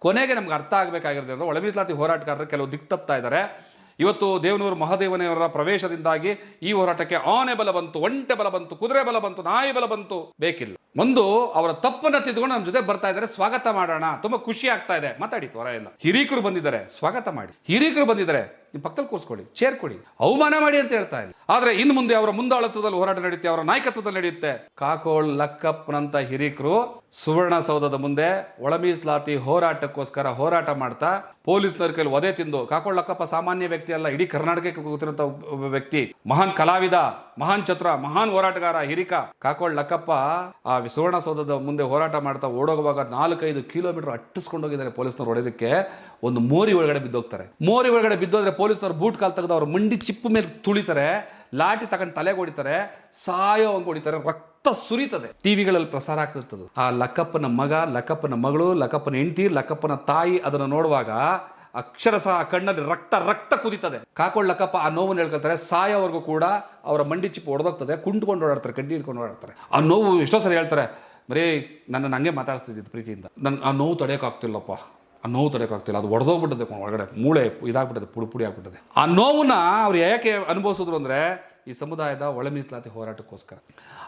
ಕೊನೆಗೆ ನಮ್ಗೆ ಅರ್ಥ ಆಗಬೇಕಾಗಿರೋದು ಅಂದ್ರೆ ಒಳ ಮೀಸಲಾತಿ ಹೋರಾಟಗಾರರು ಕೆಲವು ದಿಕ್ತಪ್ತಾ ಇದ್ದಾರೆ. ಇವತ್ತು ದೇವನೂರು ಮಹಾದೇವನೆಯವರ ಪ್ರವೇಶದಿಂದಾಗಿ ಈ ಹೋರಾಟಕ್ಕೆ ಆನೆ ಬಲ ಬಂತು, ಒಂಟೆ ಬಲ ಬಂತು, ಕುದುರೆ ಬಲ ಬಂತು, ನಾಯಿ ಬಲ ಬಂತು, ಬೇಕಿಲ್ಲ. ಒಂದು ಅವರ ತಪ್ಪನ್ನ ತಿದ್ಕೊಂಡು ನಮ್ಮ ಜೊತೆ ಬರ್ತಾ ಇದ್ದಾರೆ. ಸ್ವಾಗತ ಮಾಡೋಣ. ತುಂಬಾ ಖುಷಿ ಆಗ್ತಾ ಇದೆ. ಮಾತಾಡಿ ತ್ವರ ಎಲ್ಲ. ಹಿರೀಕರು ಬಂದಿದ್ದಾರೆ. ಸ್ವಾಗತ ಮಾಡಿ. ಹಿರೀಕರು ಬಂದಿದ್ದಾರೆ. ನಿಮ್ಮ ಪಕ್ಕದಲ್ಲಿ ಕೂರಿಸ್ಕೊಳ್ಳಿ. ಚೇರ್ ಕೊಡಿ. ಅವಮಾನ ಮಾಡಿ ಅಂತ ಹೇಳ್ತಾ ಇಲ್ಲ. ಆದ್ರೆ ಇನ್ನು ಮುಂದೆ ಅವರ ಮುಂದಾಳತ್ವದಲ್ಲಿ ಹೋರಾಟ ನಡೆಯುತ್ತೆ, ಅವರ ನಾಯಕತ್ವದಲ್ಲಿ ನಡೆಯುತ್ತೆ. ಕಾಕೋಳ್, ಲಕ್ಕಪ್ಪನಂತ ಹಿರೀಕರು ಸುವರ್ಣಸೌಧದ ಮುಂದೆ ಒಳಮೀಸ್ಲಾತಿ ಹೋರಾಟಕ್ಕೋಸ್ಕರ ಹೋರಾಟ ಮಾಡ್ತಾ ಪೊಲೀಸ್ನವ್ರ ಕೈಲಿ ಒದೆ ತಿಂದು, ಕಾಕೋಳ್, ಲಕ್ಕಪ್ಪ ಸಾಮಾನ್ಯ ವ್ಯಕ್ತಿ ಅಲ್ಲ, ಇಡೀ ಕರ್ನಾಟಕಕ್ಕೆ ಗೊತ್ತಿರುವಂತ ವ್ಯಕ್ತಿ, ಮಹಾನ್ ಕಲಾವಿದ ಮಹಾನ್ ಚತುರ ಮಹಾನ್ ಹೋರಾಟಗಾರ ಹಿರಿಕ ಕಾಕೋಳ್ ಲಕ್ಕಪ್ಪ ಆ ಸುವರ್ಣಸೌಧದ ಮುಂದೆ ಹೋರಾಟ ಮಾಡ್ತಾ ಓಡೋಗುವಾಗ ನಾಲ್ಕೈದು ಕಿಲೋಮೀಟರ್ ಅಟ್ಟಿಸ್ಕೊಂಡು ಹೋಗಿದ್ದಾರೆ ಪೊಲೀಸ್ನವ್ರು ಹೊಡೆದಕ್ಕೆ ಒಂದು ಮೋರಿ ಒಳಗಡೆ ಬಿದ್ದೋಗ್ತಾರೆ ಮೋರಿ ಒಳಗಡೆ ಬಿದ್ದೋದ್ರೆ ಪೊಲೀಸ್ನವ್ರು ಬೂಟ್ ಕಾಲ್ ತೆಗೆದು ಅವ್ರ ಮಂಡಿ ಚಿಪ್ಪು ಮೇಲೆ ತುಳಿತಾರೆ ಲಾಟಿ ತಗೊಂಡು ತಲೆಗೆ ಹೊಡಿತಾರೆ, ಸಾಯೋ ಹಂಗೆ ಹೊಡಿತಾರೆ, ರಕ್ತ ಸುರಿತದೆ. ಟಿವಿಗಳಲ್ಲಿ ಪ್ರಸಾರ ಆಗ್ತಿರ್ತದೆ. ಆ ಲಕ್ಕಪ್ಪನ ಮಗ, ಲಕ್ಕಪ್ಪನ ಮಗಳು, ಲಕ್ಕಪ್ಪನ ಹೆಂಡತಿ, ಲಕ್ಕಪ್ಪನ ತಾಯಿ ಅದನ್ನು ನೋಡುವಾಗ ಅಕ್ಷರಶಃ ಕಣ್ಣಲ್ಲಿ ರಕ್ತ ರಕ್ತ ಕುದೀತದೆ. ಕಾಕೊಳ್ಳ ಲಕ್ಕಪ್ಪ ಆ ನೋವನ್ನು ಹೇಳ್ಕೊಳ್ತಾರೆ, ಸಾಯೋವರೆಗೂ ಕೂಡ ಅವರ ಮಂಡಿ ಚಿಪ್ಪು ಹೊಡೆದೋಗ್ತದೆ ಕುಂಟ್ಕೊಂಡು ಓಡಾಡ್ತಾರೆ ಕಡ್ಡಿ ಹಿಡ್ಕೊಂಡು ಓಡಾಡ್ತಾರೆ. ಆ ನೋವು ಎಷ್ಟೋ ಸರಿ ಹೇಳ್ತಾರೆ ಬರೀ ನನ್ನ ಹಂಗೆ ಮಾತಾಡಿಸ್ತಿದ್ದಿದ್ದು ಪ್ರೀತಿಯಿಂದ. ನನ್ನ ಆ ನೋವು ತಡೆಯೋಕ್ಕಾಗ್ತಿಲ್ಲಪ್ಪ ಆ ನೋವು ತಡೆಯೋಕ್ಕಾಗ್ತಿಲ್ಲ ಅದು ಹೊಡೆದೋಗ್ಬಿಟ್ಟದೆ ಒಳಗಡೆ. ಮೂಳೆ ಇದಾಗ್ಬಿಟ್ಟದೆ, ಪುಡಿ ಪುಡಿ ಆಗ್ಬಿಟ್ಟದೆ. ಆ ನೋವನ್ನ ಅವ್ರು ಯಾಕೆ ಅನುಭವಿಸಿದ್ರು ಅಂದರೆ, ಈ ಸಮುದಾಯದ ಒಳ ಮೀಸಲಾತಿ ಹೋರಾಟಕ್ಕೋಸ್ಕರ.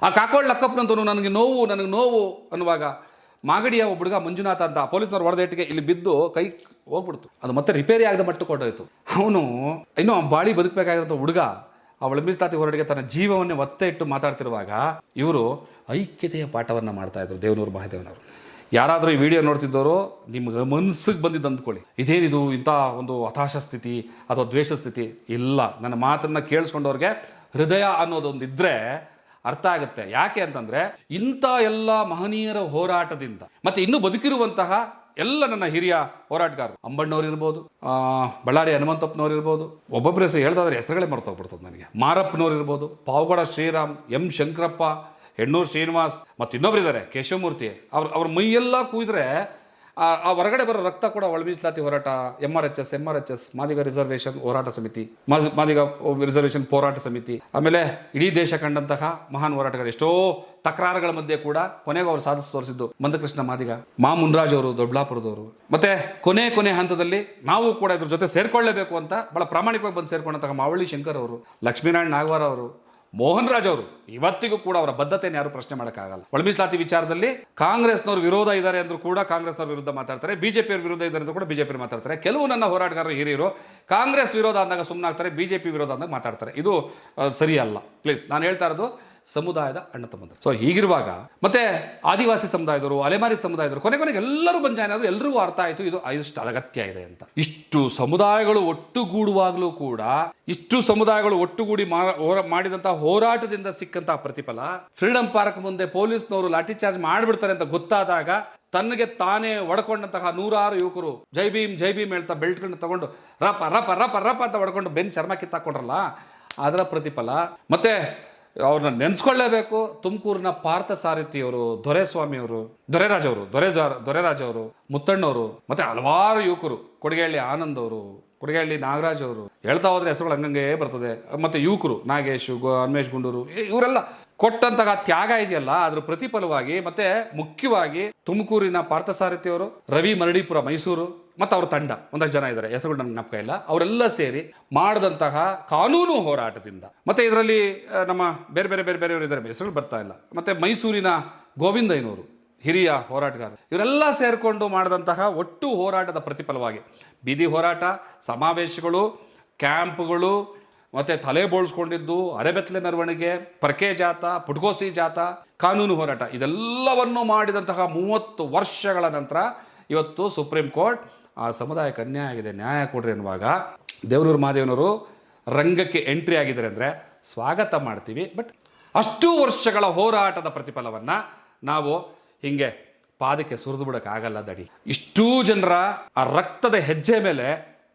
ಆ ಕಾಕೋಳ್ ಲಕ್ಕಪ್ಪನಂತನು ನನಗೆ ನೋವು ನನಗೆ ನೋವು ಅನ್ನುವಾಗ ಮಾಗಡಿಯ ಒಬ್ಬ ಹುಡುಗ ಮಂಜುನಾಥ ಅಂತ ಪೊಲೀಸ್ನವ್ರು ಹೊಡೆದೇಟಿಗೆ ಇಲ್ಲಿ ಬಿದ್ದು ಕೈ ಹೋಗ್ಬಿಡ್ತು. ಅದು ಮತ್ತೆ ರಿಪೇರಿ ಆಗದ ಮಟ್ಟಕ್ಕೆ ಹೊಟ್ಟೋಯ್ತು ಅವನು ಇನ್ನೂ ಬಾಳಿ ಬದುಕಬೇಕಾಗಿರೋ ಹುಡುಗ ಆ ಒಳ ಹೊರಡಿಗೆ ತನ್ನ ಜೀವವನ್ನೇ ಒತ್ತೆ ಇಟ್ಟು ಮಾತಾಡ್ತಿರುವಾಗ ಇವರು ಐಕ್ಯತೆಯ ಪಾಠವನ್ನು ಮಾಡ್ತಾ ಇದ್ರು ದೇವನೂರು ಮಹಾದೇವನವರು. ಯಾರಾದರೂ ಈ ವಿಡಿಯೋ ನೋಡ್ತಿದ್ದವರು ನಿಮ್ಗೆ ಮನಸ್ಸಿಗೆ ಬಂದಿದ್ದು ಅಂದ್ಕೊಳ್ಳಿ. ಇದೇನಿದು ಇಂಥ ಒಂದು ಹತಾಶ ಸ್ಥಿತಿ ಅಥವಾ ದ್ವೇಷ ಸ್ಥಿತಿ? ಇಲ್ಲ. ನನ್ನ ಮಾತನ್ನು ಕೇಳಿಸ್ಕೊಂಡವ್ರಿಗೆ ಹೃದಯ ಅನ್ನೋದೊಂದು ಇದ್ದರೆ ಅರ್ಥ ಆಗುತ್ತೆ. ಯಾಕೆ ಅಂತಂದ್ರೆ ಇಂಥ ಎಲ್ಲ ಮಹನೀಯರ ಹೋರಾಟದಿಂದ ಮತ್ತೆ ಇನ್ನೂ ಬದುಕಿರುವಂತಹ ಎಲ್ಲ ನನ್ನ ಹಿರಿಯ ಹೋರಾಟಗಾರರು. ಅಂಬಣ್ಣವ್ರು ಇರ್ಬೋದು ಬಳ್ಳಾರಿ ಹನುಮಂತಪ್ಪನವ್ರು ಇರ್ಬೋದು ಒಬ್ಬೊಬ್ಬರ ಹೆಸರು ಹೇಳ್ದಾದ್ರೆ ಹೆಸರುಗಳೇ ಮರ್ತೋಗ್ಬಿಡ್ತದೆ ನನಗೆ. ಮಾರಪ್ಪನವ್ರು ಇರ್ಬೋದು, ಪಾವಗಡ ಶ್ರೀರಾಮ್, ಎಂ ಶಂಕರಪ್ಪ, ಹೆಣ್ಣೂರು ಶ್ರೀನಿವಾಸ್ ಮತ್ತು ಇನ್ನೊಬ್ಬರಿದ್ದಾರೆ ಕೇಶವಮೂರ್ತಿ. ಅವ್ರ ಅವ್ರ ಮೈಯೆಲ್ಲ ಕೂಯಿದ್ರೆ ಆ ಹೊರಗಡೆ ಬರೋ ರಕ್ತ ಕೂಡ ಒಳಬೀಸಲಾತಿ ಹೋರಾಟ M R H S M R H S Madiga reservation ಹೋರಾಟ ಸಮಿತಿ ಮಾದಿಗ ರಿಸರ್ವೇಷನ್ ಹೋರಾಟ ಸಮಿತಿ, ಆಮೇಲೆ ಇಡೀ ದೇಶ ಕಂಡಂತಹ ಮಹಾನ್ ಹೋರಾಟಗಾರ, ಎಷ್ಟೋ ತಕರಾರುಗಳ ಮಧ್ಯೆ ಕೂಡ ಕೊನೆಗೂ ಅವರು ಸಾಧಿಸಿ ತೋರಿಸಿದ್ದು ಮಂದಕೃಷ್ಣ ಮಾದಿಗ, ಮಾ ಮುನ್ರಾಜ್ ಅವರು, ದೊಡ್ಡಬಳ್ಳಾಪುರದವರು. ಮತ್ತೆ ಕೊನೆ ಕೊನೆ ಹಂತದಲ್ಲಿ ನಾವು ಕೂಡ ಇದ್ರ ಜೊತೆ ಸೇರ್ಕೊಳ್ಳೇಬೇಕು ಅಂತ ಬಹಳ ಪ್ರಾಮಾಣಿಕವಾಗಿ ಬಂದು ಸೇರ್ಕೊಂಡಂತಹ ಮಾವಳ್ಳಿ ಶಂಕರ್ ಅವರು, ಲಕ್ಷ್ಮೀನಾರಾಯಣ ನಾಗವಾರ ಅವರು ಮೋಹನ್ ರಾಜ್ ಅವರು ಇವತ್ತಿಗೂ ಕೂಡ ಅವರ ಬದ್ಧತೆಯನ್ನು ಯಾರು ಪ್ರಶ್ನೆ ಮಾಡೋಕ್ಕಾಗಲ್ಲ. ಒಳಮೀಸಲಾತಿ ವಿಚಾರದಲ್ಲಿ ಕಾಂಗ್ರೆಸ್ನವರು ವಿರೋಧ ಇದ್ದಾರೆ ಅಂದ್ರೂ ಕೂಡ ಕಾಂಗ್ರೆಸ್ನವ್ರ ವಿರುದ್ಧ ಮಾತಾಡ್ತಾರೆ, ಬಿಜೆಪಿಯವ್ರ ವಿರೋಧ ಇದ್ದಾರೆ ಅಂತ ಕೂಡ ಬಿಜೆಪಿ ಮಾತಾಡ್ತಾರೆ. ಕೆಲವು ನನ್ನ ಹೋರಾಟಗಾರರು ಹಿರಿಯರು ಕಾಂಗ್ರೆಸ್ ವಿರೋಧ ಅಂದಾಗ ಸುಮ್ಮನಾಗ್ತಾರೆ ಬಿಜೆಪಿ ವಿರೋಧ ಅಂದಾಗ ಮಾತಾಡ್ತಾರೆ. ಇದು ಸರಿಯಲ್ಲ. ಪ್ಲೀಸ್ ನಾನು ಹೇಳ್ತಾ ಇರೋದು ಸಮುದಾಯದ ಅಣ್ಣ ತಮ್ಮಂದರು. ಸೊ ಹೀಗಿರುವಾಗ ಮತ್ತೆ ಆದಿವಾಸಿ ಸಮುದಾಯದವರು, ಅಲೆಮಾರಿ ಸಮುದಾಯದವರು, ಕೊನೆ ಕೊನೆಗೆ ಎಲ್ಲರೂ ಬಂದು ಆದರೂ ಎಲ್ರಿಗೂ ಅರ್ಥ ಆಯಿತು ಇದು ಇಷ್ಟು ಅಗತ್ಯ ಇದೆ ಅಂತ. ಇಷ್ಟು ಸಮುದಾಯಗಳು ಒಟ್ಟುಗೂಡುವಾಗಲೂ ಕೂಡ, ಇಷ್ಟು ಸಮುದಾಯಗಳು ಒಟ್ಟುಗೂಡಿ ಮಾಡಿದಂತಹ ಹೋರಾಟದಿಂದ ಸಿಕ್ಕಂತಹ ಪ್ರತಿಫಲ, ಫ್ರೀಡಂ ಪಾರ್ಕ್ ಮುಂದೆ ಪೊಲೀಸ್ನವರು ಲಾಠಿ ಚಾರ್ಜ್ ಮಾಡಿಬಿಡ್ತಾರೆ ಅಂತ ಗೊತ್ತಾದಾಗ ತನಗೆ ತಾನೇ ಒಡ್ಕೊಂಡಂತಹ ನೂರಾರು ಯುವಕರು ಜೈ ಭೀಮ್ ಜೈ ಭೀಮ್ ಹೇಳ್ತಾ ಬೆಲ್ಟ್ಗಳನ್ನ ತಗೊಂಡು ರಪ ರಪ ರಪ ರಪ ಅಂತ ಹೊಡ್ಕೊಂಡು ಬೆನ್ ಚರ್ಮ ಕಿತ್ತಾಕೊಂಡ್ರಲ್ಲ ಅದರ ಪ್ರತಿಫಲ. ಮತ್ತೆ ಅವ್ರನ್ನ ನೆನೆಸ್ಕೊಳ್ಳೇಬೇಕು. ತುಮಕೂರಿನ ಪಾರ್ಥ ಸಾರಥಿಯವರು, ದೊರೆಸ್ವಾಮಿಯವರು ದೊರೆರಾಜ್ ಅವರು ದೊರೆ ದೊರೆರಾಜ್ ಅವರು ಮುತ್ತಣ್ಣವರು, ಮತ್ತೆ ಹಲವಾರು ಯುವಕರು, ಕೊಡಗೇಹಳ್ಳಿ ಆನಂದ್ ಅವರು ಕೊಡಗೇಹಳ್ಳಿ ನಾಗರಾಜ್ ಅವರು ಹೇಳ್ತಾ ಹೋದ್ರೆ ಹೆಸರುಗಳು ಹಂಗಂಗೆ ಬರ್ತದೆ. ಮತ್ತೆ ಯುವಕರು, ನಾಗೇಶ್, ಗೋ ಹನುಮೇಶ್ ಗುಂಡೂರು ಇವರೆಲ್ಲ ಕೊಟ್ಟಂತಹ ತ್ಯಾಗ ಇದೆಯಲ್ಲ, ಅದ್ರ ಪ್ರತಿಫಲವಾಗಿ ಮತ್ತೆ ಮುಖ್ಯವಾಗಿ ತುಮಕೂರಿನ ಪಾರ್ಥಸಾರಥಿಯವರು ರವಿ ಮರಡಿಪುರ ಮೈಸೂರು ಮತ್ತು ಅವ್ರ ತಂಡ, ಒಂದಷ್ಟು ಜನ ಇದ್ದಾರೆ ಹೆಸರುಗಳು ನನಗೆ ಜ್ಞಾಪಕ ಇಲ್ಲ. ಅವರೆಲ್ಲ ಸೇರಿ ಮಾಡಿದಂತಹ ಕಾನೂನು ಹೋರಾಟದಿಂದ. ಮತ್ತೆ ಇದರಲ್ಲಿ ನಮ್ಮ ಬೇರೆ ಬೇರೆ ಬೇರೆ ಬೇರೆಯವರು ಇದ್ದಾರೆ ಹೆಸರುಗಳು ಬರ್ತಾ ಇಲ್ಲ. ಮತ್ತು ಮೈಸೂರಿನ ಗೋವಿಂದಯ್ಯನವರು ಹಿರಿಯ ಹೋರಾಟಗಾರ, ಇವರೆಲ್ಲ ಸೇರಿಕೊಂಡು ಮಾಡಿದಂತಹ ಒಟ್ಟು ಹೋರಾಟದ ಪ್ರತಿಫಲವಾಗಿ, ಬೀದಿ ಹೋರಾಟ, ಸಮಾವೇಶಗಳು, ಕ್ಯಾಂಪ್ಗಳು, ಮತ್ತು ತಲೆ ಬೋಳ್ಸ್ಕೊಂಡಿದ್ದು, ಅರೆಬೆತ್ತಲೆ ಮೆರವಣಿಗೆ, ಪರ್ಕೆ ಜಾತ ಪುಟ್ಕೋಸಿ ಜಾತ, ಕಾನೂನು ಹೋರಾಟ, ಇದೆಲ್ಲವನ್ನು ಮಾಡಿದಂತಹ ಮೂವತ್ತು ವರ್ಷಗಳ ನಂತರ ಇವತ್ತು ಸುಪ್ರೀಂ ಕೋರ್ಟ್ ಆ ಸಮುದಾಯಕ್ಕೆ ಅನ್ಯಾಯ ಆಗಿದೆ, ನ್ಯಾಯ ಕೊಡ್ರಿ ಅನ್ನುವಾಗ ದೇವರೂರು ಮಹಾದೇವನವರು ರಂಗಕ್ಕೆ ಎಂಟ್ರಿ ಆಗಿದ್ದಾರೆ ಅಂದರೆ ಸ್ವಾಗತ ಮಾಡ್ತೀವಿ. ಬಟ್ ಅಷ್ಟು ವರ್ಷಗಳ ಹೋರಾಟದ ಪ್ರತಿಫಲವನ್ನು ನಾವು ಹಿಂಗೆ ಪಾದಕ್ಕೆ ಸುರಿದು ಬಿಡೋಕ್ಕಾಗಲ್ಲ ದಡಿ. ಇಷ್ಟೂ ಜನರ ಆ ರಕ್ತದ ಹೆಜ್ಜೆ ಮೇಲೆ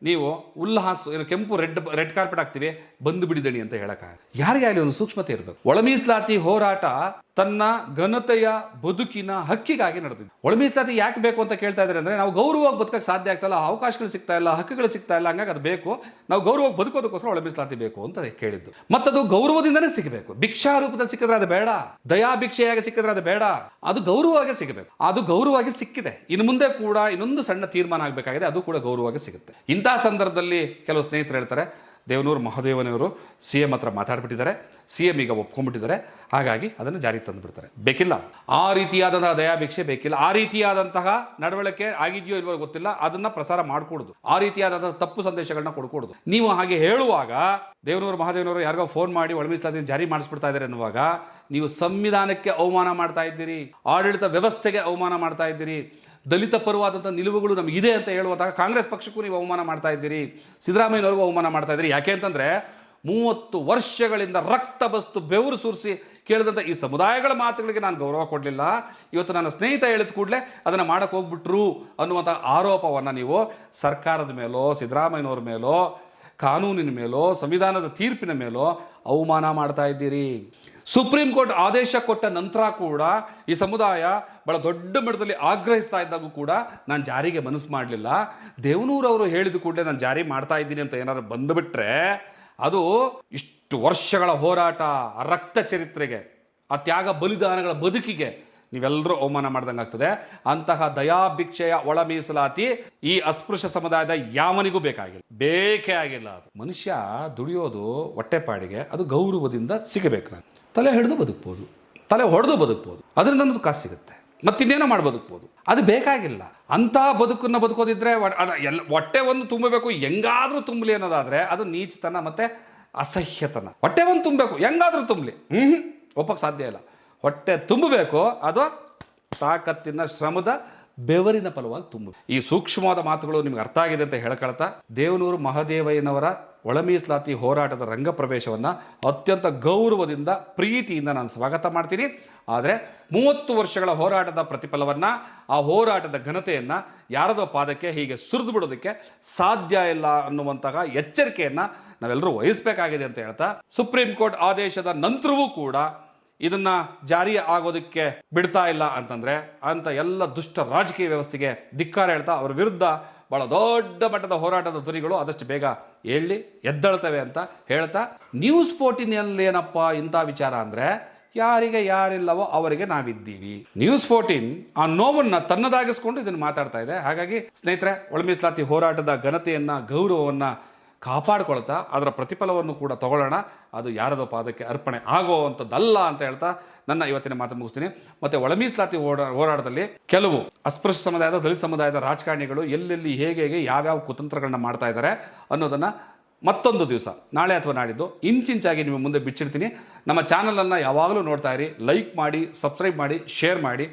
ನೀವು ಉಲ್ಲಾಸ ಕೆಂಪು ರೆಡ್ ರೆಡ್ ಕಾರ್ಪೆಟ್ ಹಾಕ್ತೀವಿ, ಬಂದು ಬಿಡಿದಣಿ ಅಂತ ಹೇಳೋಕ್ಕಾಗ ಯಾರಿಗೆ ಆಗಲಿ ಒಂದು ಸೂಕ್ಷ್ಮತೆ ಇರಬೇಕು. ಒಳ ಮೀಸಲಾತಿ ಹೋರಾಟ ತನ್ನ ಘನತೆಯ ಬದುಕಿನ ಹಕ್ಕಿಗಾಗಿ ನಡೆದಿದೆ ಒಳ ಯಾಕೆ ಬೇಕು ಅಂತ ಕೇಳ್ತಾ ಇದ್ದಾರೆ ಅಂದರೆ, ನಾವು ಗೌರವವಾಗಿ ಬದುಕಕ್ಕೆ ಸಾಧ್ಯ ಆಗ್ತಾ ಇಲ್ಲ, ಅವಕಾಶಗಳು ಸಿಗ್ತಾ ಇಲ್ಲ, ಹಕ್ಕುಗಳು ಸಿಗ್ತಾ ಇಲ್ಲ, ಹಂಗಾಗಿ ಅದು ಬೇಕು. ನಾವು ಗೌರವವಾಗಿ ಬದುಕೋದಕ್ಕೋಸ್ಕರ ಒಳ ಬೇಕು ಅಂತ ಕೇಳಿದ್ದು. ಮತ್ತದು ಗೌರವದಿಂದನೇ ಸಿಗಬೇಕು. ಭಿಕ್ಷಾ ರೂಪದಲ್ಲಿ ಸಿಕ್ಕಿದ್ರೆ ಅದು ಬೇಡ. ದಯಾ ಭಿಕ್ಷೆಯಾಗಿ ಸಿಕ್ಕಿದ್ರೆ ಅದು ಬೇಡ. ಅದು ಗೌರವವಾಗಿ ಸಿಗಬೇಕು. ಅದು ಗೌರವವಾಗಿ ಸಿಕ್ಕಿದೆ. ಇನ್ನು ಮುಂದೆ ಕೂಡ ಇನ್ನೊಂದು ಸಣ್ಣ ತೀರ್ಮಾನ ಆಗಬೇಕಾಗಿದೆ, ಅದು ಕೂಡ ಗೌರವವಾಗಿ ಸಿಗುತ್ತೆ. ಇಂತಹ ಸಂದರ್ಭದಲ್ಲಿ ಕೆಲವು ಸ್ನೇಹಿತರು ಹೇಳ್ತಾರೆ ದೇವನೂರು ಮಹಾದೇವನವರು ಸಿ ಎಂ ಹತ್ರ ಮಾತಾಡ್ಬಿಟ್ಟಿದ್ದಾರೆ. ಸಿ ಎಂ ಈಗ ಒಪ್ಕೊಂಡ್ಬಿಟ್ಟಿದ್ದಾರೆ. ಹಾಗಾಗಿ ಅದನ್ನು ಜಾರಿಗೆ ತಂದುಬಿಡ್ತಾರೆ. ಬೇಕಿಲ್ಲ. ಆ ರೀತಿಯಾದಂತಹ ದಯಾಭಿಕ್ಷೆ ಬೇಕಿಲ್ಲ. ಆ ರೀತಿಯಾದಂತಹ ನಡವಳಿಕೆ ಆಗಿದೆಯೋ ಇಲ್ವೋ ಗೊತ್ತಿಲ್ಲ. ಅದನ್ನ ಪ್ರಸಾರ ಮಾಡಿಕೊಡೋದು. ಆ ರೀತಿಯಾದಂತಹ ತಪ್ಪು ಸಂದೇಶಗಳನ್ನ ಕೊಡ್ಕೊಡೋದು. ನೀವು ಹಾಗೆ ಹೇಳುವಾಗ ದೇವನೂರು ಮಹಾದೇವನವರು ಯಾರಿಗೋ ಫೋನ್ ಮಾಡಿ ಒಳಮೀಸಲಾತಿ ಜಾರಿ ಮಾಡಿಸ್ಬಿಡ್ತಾ ಇದ್ದಾರೆ ಅನ್ನುವಾಗ ನೀವು ಸಂವಿಧಾನಕ್ಕೆ ಅವಮಾನ ಮಾಡ್ತಾ ಇದ್ದೀರಿ. ಆಡಳಿತ ವ್ಯವಸ್ಥೆಗೆ ಅವಮಾನ ಮಾಡ್ತಾ ಇದ್ದೀರಿ. ದಲಿತ ಪರವಾದಂಥ ನಿಲುವುಗಳು ನಮಗಿದೆ ಅಂತ ಹೇಳುವಂತಹ ಕಾಂಗ್ರೆಸ್ ಪಕ್ಷಕ್ಕೂ ನೀವು ಅವಮಾನ ಮಾಡ್ತಾ ಇದ್ದೀರಿ, ಸಿದ್ದರಾಮಯ್ಯನವ್ರಿಗೂ ಅವಮಾನ ಮಾಡ್ತಾ ಇದ್ದೀರಿ. ಯಾಕೆ ಅಂತಂದರೆ ಮೂವತ್ತು ವರ್ಷಗಳಿಂದ ರಕ್ತ ಬಸ್ತು ಬೆವರು ಸುರಿಸಿ ಕೇಳಿದಂಥ ಈ ಸಮುದಾಯಗಳ ಮಾತುಗಳಿಗೆ ನಾನು ಗೌರವ ಕೊಡಲಿಲ್ಲ. ಇವತ್ತು ನನ್ನ ಸ್ನೇಹಿತ ಹೇಳಿದ ಕೂಡಲೇ ಅದನ್ನು ಮಾಡಕ್ಕೆ ಹೋಗ್ಬಿಟ್ರು ಅನ್ನುವಂಥ ಆರೋಪವನ್ನು ನೀವು ಸರ್ಕಾರದ ಮೇಲೋ, ಸಿದ್ದರಾಮಯ್ಯನವ್ರ ಮೇಲೋ, ಕಾನೂನಿನ ಮೇಲೋ, ಸಂವಿಧಾನದ ತೀರ್ಪಿನ ಮೇಲೋ ಅವಮಾನ ಮಾಡ್ತಾ ಇದ್ದೀರಿ. ಸುಪ್ರೀಂ ಕೋರ್ಟ್ ಆದೇಶ ಕೊಟ್ಟ ನಂತರ ಕೂಡ ಈ ಸಮುದಾಯ ಬಹಳ ದೊಡ್ಡ ಮಟ್ಟದಲ್ಲಿ ಆಗ್ರಹಿಸ್ತಾ ಇದ್ದಾಗೂ ಕೂಡ ನಾನು ಜಾರಿಗೆ ಮನಸ್ಸು ಮಾಡಲಿಲ್ಲ. ದೇವನೂರವರು ಹೇಳಿದ ಕೂಡಲೇ ನಾನು ಜಾರಿ ಮಾಡ್ತಾ ಇದ್ದೀನಿ ಅಂತ ಏನಾದ್ರು ಬಂದುಬಿಟ್ರೆ ಅದು ಇಷ್ಟು ವರ್ಷಗಳ ಹೋರಾಟ, ರಕ್ತ ಚರಿತ್ರೆಗೆ, ಆ ತ್ಯಾಗ ಬಲಿದಾನಗಳ ಬದುಕಿಗೆ ನೀವೆಲ್ಲರೂ ಅವಮಾನ ಮಾಡ್ದಂಗೆ ಆಗ್ತದೆ. ಅಂತಹ ದಯಾಭಿಕ್ಷೆಯ ಒಳ ಮೀಸಲಾತಿ ಈ ಅಸ್ಪೃಶ್ಯ ಸಮುದಾಯದ ಯಾವನಿಗೂ ಬೇಕಾಗಿಲ್ಲ. ಬೇಕೇ ಆಗಿಲ್ಲ ಅದು. ಮನುಷ್ಯ ದುಡಿಯೋದು ಹೊಟ್ಟೆಪಾಡಿಗೆ, ಅದು ಗೌರವದಿಂದ ಸಿಗಬೇಕು ನಾನು. ತಲೆ ಹಿಡಿದು ಬದುಕ್ಬೋದು. ತಲೆ ಹೊಡೆದು ಬದುಕ್ಬೋದು. ಅದರಿಂದ ಒಂದು ಕಾಸು ಸಿಗುತ್ತೆ. ಮತ್ತಿನ್ನೇನೋ ಮಾಡಿ ಬದುಕ್ಬೋದು. ಅದು ಬೇಕಾಗಿಲ್ಲ. ಅಂಥ ಬದುಕನ್ನು ಬದುಕೋದಿದ್ರೆ ಅದ ಎಲ್ಲ, ಹೊಟ್ಟೆ ಒಂದು ತುಂಬಬೇಕು. ಹೆಂಗಾದರೂ ತುಂಬಲಿ ಅನ್ನೋದಾದರೆ ಅದು ನೀಚತನ ಮತ್ತು ಅಸಹ್ಯತನ. ಹೊಟ್ಟೆ ಒಂದು ತುಂಬಬೇಕು. ಹೆಂಗಾದರೂ ತುಂಬಲಿ. ಹ್ಞೂ ಒಪ್ಪಕ್ಕೆ ಸಾಧ್ಯ ಇಲ್ಲ. ಹೊಟ್ಟೆ ತುಂಬಬೇಕು. ಅದು ತಾಕತ್ತಿನ ಶ್ರಮದ ಬೆವರಿನ ಫಲವಾಗಿ ತುಂಬ. ಈ ಸೂಕ್ಷ್ಮವಾದ ಮಾತುಗಳು ನಿಮ್ಗೆ ಅರ್ಥ ಆಗಿದೆ ಅಂತ ಹೇಳ್ಕೊಳ್ತಾ, ದೇವನೂರು ಮಹಾದೇವಯ್ಯನವರ ಒಳಮೀಸ್ಲಾತಿ ಹೋರಾಟದ ರಂಗ ಪ್ರವೇಶವನ್ನು ಅತ್ಯಂತ ಗೌರವದಿಂದ, ಪ್ರೀತಿಯಿಂದ ನಾನು ಸ್ವಾಗತ ಮಾಡ್ತೀನಿ. ಆದರೆ ಮೂವತ್ತು ವರ್ಷಗಳ ಹೋರಾಟದ ಪ್ರತಿಫಲವನ್ನು, ಆ ಹೋರಾಟದ ಘನತೆಯನ್ನು ಯಾರದೋ ಪಾದಕ್ಕೆ ಹೀಗೆ ಸುರಿದು ಬಿಡೋದಕ್ಕೆ ಸಾಧ್ಯ ಇಲ್ಲ ಅನ್ನುವಂತಹ ಎಚ್ಚರಿಕೆಯನ್ನು ನಾವೆಲ್ಲರೂ ವಹಿಸಬೇಕಾಗಿದೆ ಅಂತ ಹೇಳ್ತಾ, ಸುಪ್ರೀಂ ಕೋರ್ಟ್ ಆದೇಶದ ನಂತರವೂ ಕೂಡ ಇದನ್ನ ಜಾರಿ ಆಗೋದಕ್ಕೆ ಬಿಡ್ತಾ ಇಲ್ಲ ಅಂತಂದ್ರೆ ಅಂತ ಎಲ್ಲ ದುಷ್ಟ ರಾಜಕೀಯ ವ್ಯವಸ್ಥೆಗೆ ಧಿಕ್ಕಾರ ಹೇಳ್ತಾ ಅವರ ವಿರುದ್ಧ ಬಹಳ ದೊಡ್ಡ ಮಟ್ಟದ ಹೋರಾಟದ ಧ್ವನಿಗಳು ಆದಷ್ಟು ಬೇಗ ಹೇಳಿ ಎದ್ದಳ್ತವೆ ಅಂತ ಹೇಳ್ತಾ ನ್ಯೂಸ್ ಫೋರ್ಟೀನಲ್ಲಿ ಏನಪ್ಪ ಇಂಥ ವಿಚಾರ ಅಂದ್ರೆ, ಯಾರಿಗೆ ಯಾರಿಲ್ಲವೋ ಅವರಿಗೆ ನಾವಿದ್ದೀವಿ. ನ್ಯೂಸ್ ಫೋರ್ಟೀನ್ ಆ ನೋವನ್ನು ತನ್ನದಾಗಿಸ್ಕೊಂಡು ಇದನ್ನು ಮಾತಾಡ್ತಾ ಇದೆ. ಹಾಗಾಗಿ ಸ್ನೇಹಿತರೆ, ಒಳಮೀಸಲಾತಿ ಹೋರಾಟದ ಘನತೆಯನ್ನ, ಗೌರವವನ್ನು ಕಾಪಾಡ್ಕೊಳ್ತಾ ಅದರ ಪ್ರತಿಫಲವನ್ನು ಕೂಡ ತಗೊಳ್ಳೋಣ. ಅದು ಯಾರದೋ ಪಾದಕ್ಕೆ ಅರ್ಪಣೆ ಆಗುವಂಥದ್ದಲ್ಲ ಅಂತ ಹೇಳ್ತಾ ನನ್ನ ಇವತ್ತಿನ ಮಾತು ಮುಗಿಸ್ತೀನಿ. ಮತ್ತು ಒಳಮೀಸ್ಲಾತಿ ಹೋರಾ ಹೋರಾಟದಲ್ಲಿ ಕೆಲವು ಅಸ್ಪೃಶ್ಯ ಸಮುದಾಯದ, ದಲಿತ ಸಮುದಾಯದ ರಾಜಕಾರಣಿಗಳು ಎಲ್ಲೆಲ್ಲಿ ಹೇಗೆ ಹೇಗೆ ಯಾವ್ಯಾವ ಕುತಂತ್ರಗಳನ್ನ ಮಾಡ್ತಾ ಇದ್ದಾರೆ ಅನ್ನೋದನ್ನು ಮತ್ತೊಂದು ದಿವಸ, ನಾಳೆ ಅಥವಾ ನಾಡಿದ್ದು ಇಂಚಿಂಚಾಗಿ ನಿಮ್ಮ ಮುಂದೆ ಬಿಚ್ಚಿಡ್ತೀನಿ. ನಮ್ಮ ಚಾನಲನ್ನು ಯಾವಾಗಲೂ ನೋಡ್ತಾ ಇರಿ. ಲೈಕ್ ಮಾಡಿ, ಸಬ್ಸ್ಕ್ರೈಬ್ ಮಾಡಿ, ಶೇರ್ ಮಾಡಿ.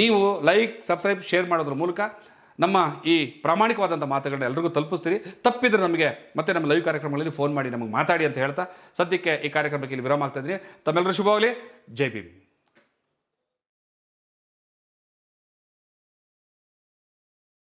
ನೀವು ಲೈಕ್, ಸಬ್ಸ್ಕ್ರೈಬ್, ಶೇರ್ ಮಾಡೋದ್ರ ಮೂಲಕ ನಮ್ಮ ಈ ಪ್ರಾಮಾಣಿಕವಾದಂಥ ಮಾತುಗಳನ್ನ ಎಲ್ರಿಗೂ ತಲುಪಿಸ್ತೀರಿ. ತಪ್ಪಿದ್ರೆ ನಮಗೆ ಮತ್ತೆ ನಮ್ಮ ಲೈವ್ ಕಾರ್ಯಕ್ರಮಗಳಲ್ಲಿ ಫೋನ್ ಮಾಡಿ ನಮಗೆ ಮಾತಾಡಿ ಅಂತ ಹೇಳ್ತಾ, ಸದ್ಯಕ್ಕೆ ಈ ಕಾರ್ಯಕ್ರಮಕ್ಕೆ ಇಲ್ಲಿ ವಿರಾಮ ಆಗ್ತಾ ಇದ್ದೀನಿ. ತಮ್ಮೆಲ್ಲರೂ ಶುಭವಾಗಲಿ. ಜೈ ಭೀಮ್.